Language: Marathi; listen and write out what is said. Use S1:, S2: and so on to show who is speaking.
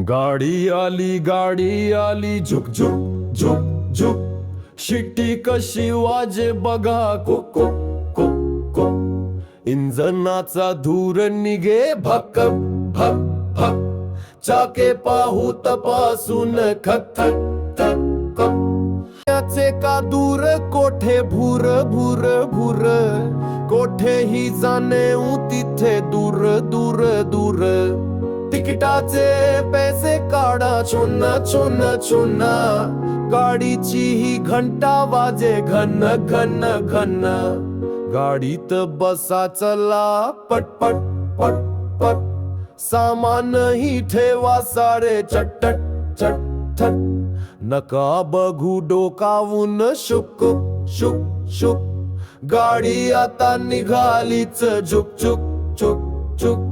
S1: गाडी आली गाडी आली झुक झुक झुक झुक. शिट्टी कशी वाजे बघा. को को को को. इंजनाचा धूर निघे भक भक भक. चाके पाहू तपासून खक थक थक का दूर कोठे भूर भूर भूर. कोठे ही जाणे तिथे दूर दूर दूर. तिकिटाचे पैसे काढा छोना छोना छोना गाडीची ही घंटा वाजे घन घन घन. गाडीत बसा चला पटपट पट पट सामानही ठेवा सारे चटट चट नका बघू डोकावून शुक शुक शुक. गाडी आता निघालीच झुक झुक चुक चुक